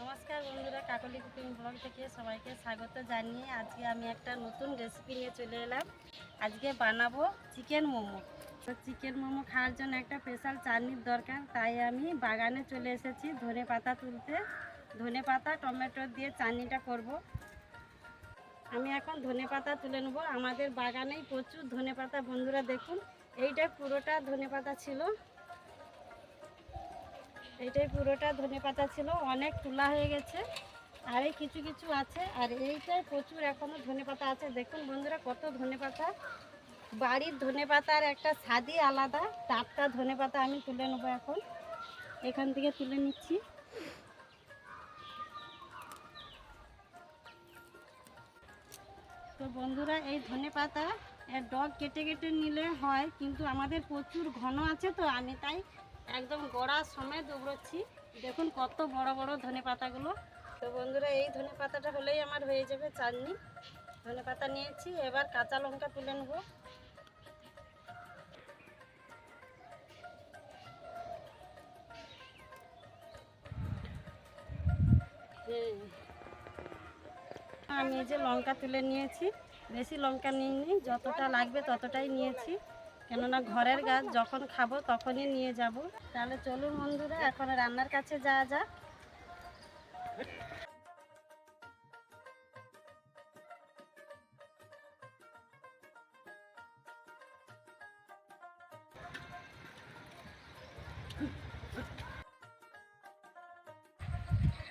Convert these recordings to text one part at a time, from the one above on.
নমস্কার বন্ধুরা, কাকলি cooking blog থেকে সবাইকে স্বাগত জানিয়ে আজকে আমি একটা নতুন রেসিপি নিয়ে চলে এলাম। আজকে বানাবো চিকেন মোমো। তো চিকেন মোমো খাওয়ার জন্য একটা স্পেশাল চাটনির দরকার, তাই আমি বাগানে চলে এসেছি ধনে পাতা তুলতে। ধনে পাতা, টমেটো দিয়ে চাটনিটা করব। আমি এখন ধনে পাতা তুলে নেব। আমাদের বাগানেই প্রচুর ধনে পাতা, বন্ধুরা দেখুন, এইটা পুরোটা ধনে পাতা ছিল। এইটাই পুরোটা ধনে পাতা ছিল, অনেক তোলা হয়ে গেছে, আর এই কিছু কিছু আছে, আর এইটাই প্রচুর এখনও ধনে পাতা আছে। দেখুন বন্ধুরা, কত ধনে পাতা। বাড়ির ধনে পাতার একটা স্বাদই আলাদা, টাটকা ধনে পাতা আমি তুলে নেব এখন। এখান থেকে তুলে নিচ্ছি। তো বন্ধুরা, এই ধনে পাতা ডগ কেটে কেটে নিলে হয়, কিন্তু আমাদের প্রচুর ঘন আছে তো, আমি তাই একদম গড়ার সময় দৌড়চ্ছি দেখুন কত বড় বড় ধনে পাতাগুলো। তো বন্ধুরা, এই ধনে পাতাটা হলেই আমার হয়ে যাবে চাটনি। ধনে পাতা নিয়েছি, এবার কাঁচা লঙ্কা তুলে নেব। আমি যে লঙ্কা তুলে নিয়েছি, বেশি লঙ্কা নিইনি, যতটা লাগবে ততটাই নিয়েছি। কেননা ঘরের গাছ যখন খাব তখনই নিয়ে যাব। তাহলে চলুন বন্ধুরা, এখন রান্নার কাছে যাওয়া যাক।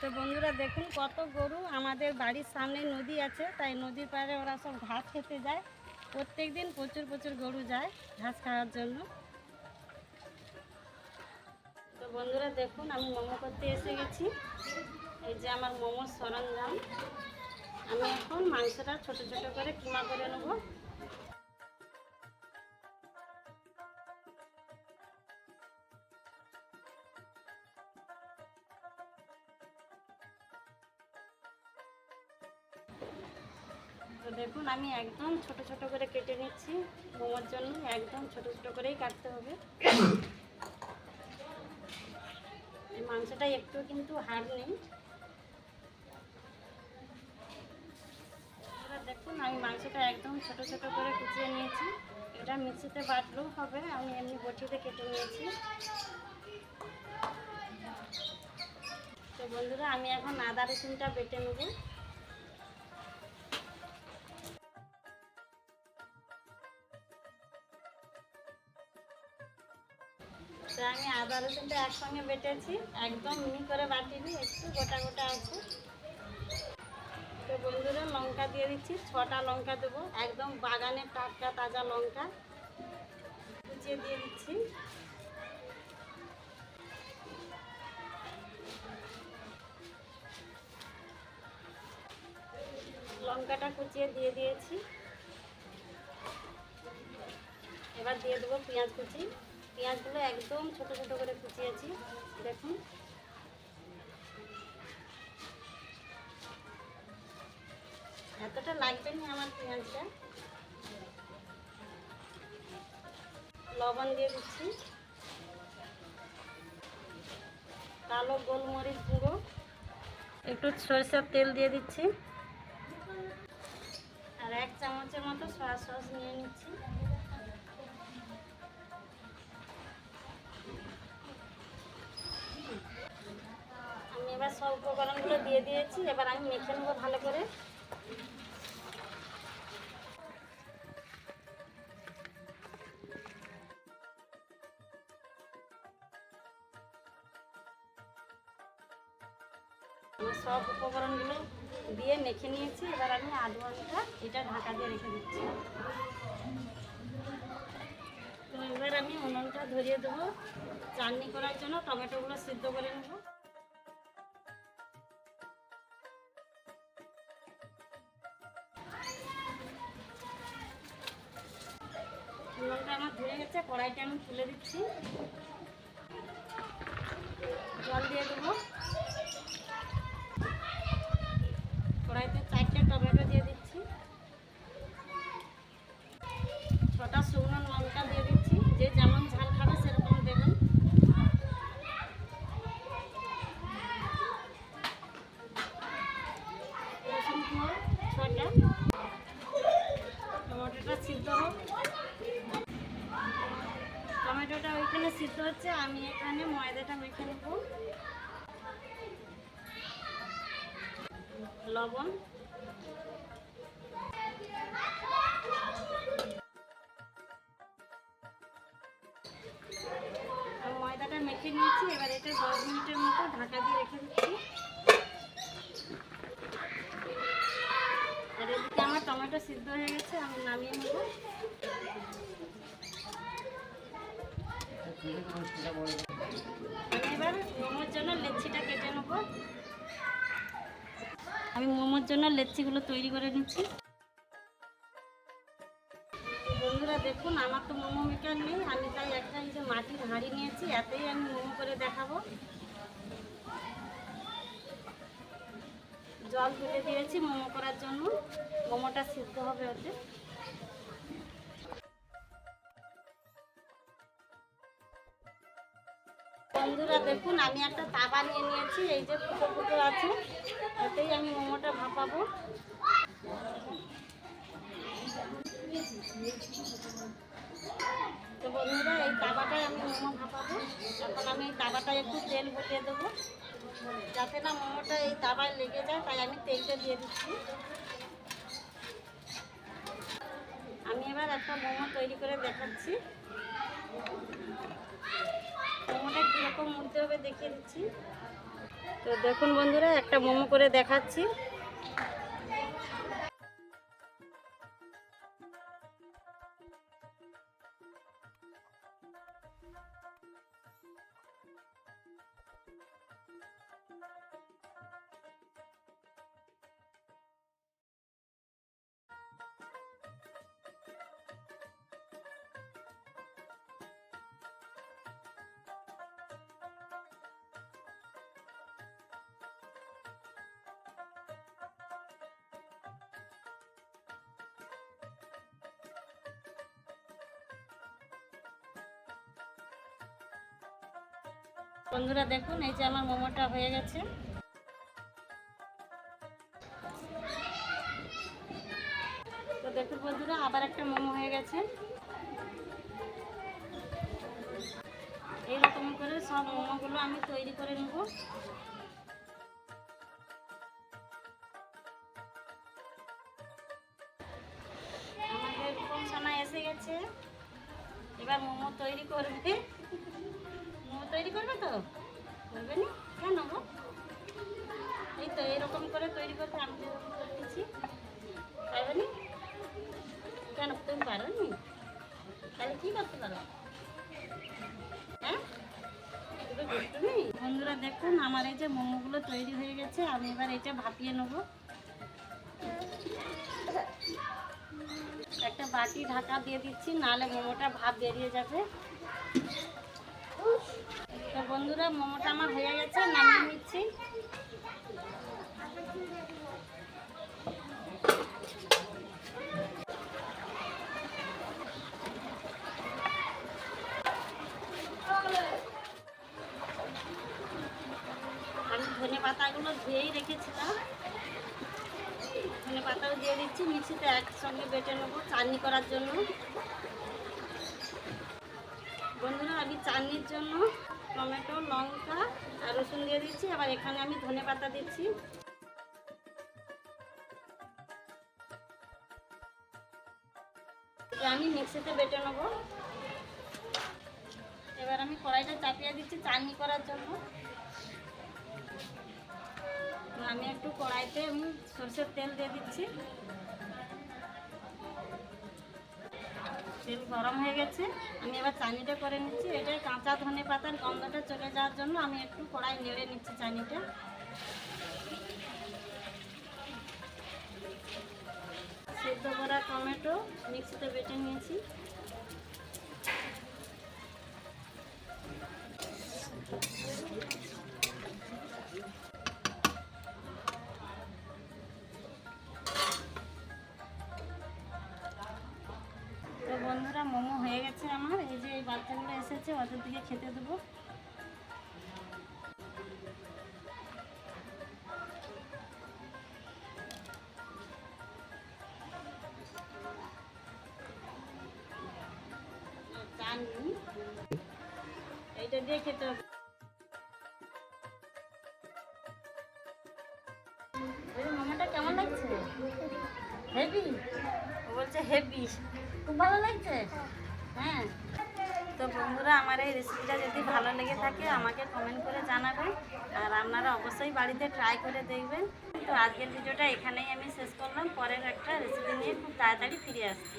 তো বন্ধুরা, দেখুন কত গরু আমাদের বাড়ির সামনে নদী আছে, তাই নদীর পাড়ে ওরা সব ঘাস খেতে যায়। প্রত্যেক দিন প্রচুর প্রচুর গরু যায়, ঘাস খাওয়ার জন্য। তো বন্ধুরা দেখুন, আমি মোমো করতে এসে গেছি। এই যে আমার মোমোর সরঞ্জাম। আমি এখন মাংসটা ছোট ছোট করে কিমা করে নেব। দেখুন, আমি একদম ছোট ছোট করে কেটে নিচ্ছি। মোমোর জন্য একদম ছোট ছোট করেই কাটতে হবে। মাংসটা একটু কিন্তু হাড় নেই। দেখুন, আমি মাংসটা একদম ছোট ছোট করে কুচিয়ে নিয়েছি। এটা মিক্সিতে বাটলেও হবে, আমি এমনি বটিতে কেটে নিয়েছি। তো বন্ধুরা, আমি এখন আদা রসুনটা বেটে নেব। রসুনটা একসঙ্গে বেটেছি একদম মিহি করে বাটিনি একটু গোটা গোটা আছে। তো বন্ধুরা, লঙ্কা দিয়ে দিচ্ছি। ছটা লঙ্কা দেবো। একদম বাগানে টাটকা তাজা লঙ্কা। কুচিয়ে দিয়ে দিচ্ছি। লঙ্কাটা কুচিয়ে দিয়ে দিয়েছি। এবার দিয়ে দেবো পেঁয়াজ কুচি। পেঁয়াজগুলো একদম ছোট ছোট করে কুচিয়েছি দেখুন। এতটা লাগবে না আমার পেঁয়াজটা? লবণ দিয়ে দিচ্ছি। কালো গোলমরিচ গুঁড়ো। একটু সরষের তেল দিয়ে দিচ্ছি। আর এক চামচের মতো সয়া সস নিয়ে নিচ্ছি। সব উপকরণগুলো দিয়ে দিয়েছি, এবার আমি মেখে নেব ভালো করে। সব উপকরণগুলো দিয়ে মেখে নিয়েছি, এবার আমি আধ ঘণ্টা এটা ঢাকা দিয়ে রেখে দিচ্ছি। তো এবার আমি উনুনটা ধরিয়ে দেবো। চাটনি করার জন্য টমেটোগুলো সিদ্ধ করে নেব। উনুনটা আমার ধরে গেছে, কড়াইটা আমি তুলে দিচ্ছি। জল দিয়ে দেবো। কড়াইতে চারটে টমেটো দিয়ে দিচ্ছি। ছটা শুকনো লঙ্কা দিয়ে সিদ্ধ হচ্ছে, আমি এখানে ময়দাটা মেখে নেব। লবণ। ময়দাটা মেখে নিয়েছি, এবার এটা দশ মিনিটের মতো ঢাকা দিয়ে রেখে দিচ্ছি। আর এদিকে আমার টমেটো সিদ্ধ হয়ে গেছে, আমি নামিয়ে নেব। এবার মোমোর জন্য লেচিটা কেটে আমি মোমোর জন্য লেচিগুলো তৈরি করে নিচ্ছি। বন্ধুরা, দেখুন, আমার তো মোমো মেকার নেই। আমি তাই একটা যে মাটির হাঁড়ি নিয়েছি, এতেই আমি মোমো করে দেখাবো। জল তুলে দিয়েছি মোমো করার জন্য। মোমোটা সিদ্ধ হবে ওতে। দেখুন, আমি একটা তাবা নিয়ে নিয়েছি, এই যে ফুটো ফুটো আছে, এতেই আমি মোমোটা ভাপাবো। তো বন্ধুরা, এই তাবাটায় আমি মোমো ভাপাবো। এখন আমি এই তাবাটায় একটু তেল ফুটিয়ে দেবো। যাতে না মোমোটা এই তাবায় লেগে যায়, তাই আমি তেলটা দিয়ে দিচ্ছি। আমি এবার একটা মোমো তৈরি করে দেখাচ্ছি। মোমোটা কীরকম মুড়তে হবে দেখিয়ে দিচ্ছি। তো দেখুন বন্ধুরা একটা মোমো করে দেখাচ্ছি। বন্ধুরা দেখুন, এই যে আমার মোমোটা হয়ে গেছে। তো দেখুন বন্ধুরা, আবার একটা মোমো হয়ে গেছে। এইরকম করে সব মোমোগুলো আমি তৈরি করে নেব। আমাদের পৌঁছানা এসে গেছে। এবার মোমো তৈরি করবে। তৈরি করবে তো? করবে না? কেন গো? এই তো এরকম করে তৈরি করতে আমি যেরকম করতেছি পারবে না? কেন, তুমি পারো তাহলে কী করতে পারো? হ্যাঁ? বন্ধুরা, দেখুন, আমার এই যে মোমোগুলো তৈরি হয়ে গেছে, আমি এবার এটা ভাপিয়ে নেব। একটা বাটি ঢাকা দিয়ে দিচ্ছি, নাহলে মোমোটা ভাপ বেরিয়ে যাবে। তো বন্ধুরা, মোমোটা আমার হয়ে গেছে নামিয়ে নিচ্ছি। আমি ধনে পাতাগুলো ধুয়েই রেখেছিলাম। ধনে পাতাও দিয়ে দিচ্ছি, মিক্সিতে একসঙ্গে বেটে নেব, চাটনি করার জন্য বন্ধুরা আমি চাটনির জন্য টমেটো, লঙ্কা আর রসুন দিয়ে দিচ্ছি। আবার এখানে আমি ধনে পাতা দিচ্ছি। আমি মিক্সিতে বেটে নেব। এবার আমি কড়াইটা চাপিয়ে দিচ্ছি চাটনি করার জন্য। আমি একটু কড়াইতে আমি সরষের তেল দিয়ে দিচ্ছি। তেল গরম হয়ে গেছে। আমি এবার চানিটা করে নিচ্ছি। এটা কাঁচা ধনে পাতার গন্ধটা চলে যাওয়ার জন্য আমি একটু কড়াই নেড়ে নিচ্ছি চানিটা সেদ্ধ করা টমেটো, মিক্সিতে বেটে নিয়েছি। এইটা দিয়ে খেতে হবে কেমন লাগছে হেভি বলছে হেভি খুব ভালো লাগছে হ্যাঁ তো বন্ধুরা আমার এই রেসিপিটা যদি ভালো লেগে থাকে আমাকে কমেন্ট করে জানাবেন আর আপনারা অবশ্যই বাড়িতে ট্রাই করে দেখবেন তো আজকের ভিডিওটা এখানেই আমি শেষ করলাম, পরের একটা রেসিপি নিয়ে খুব তাড়াতাড়ি ফিরে আসছি।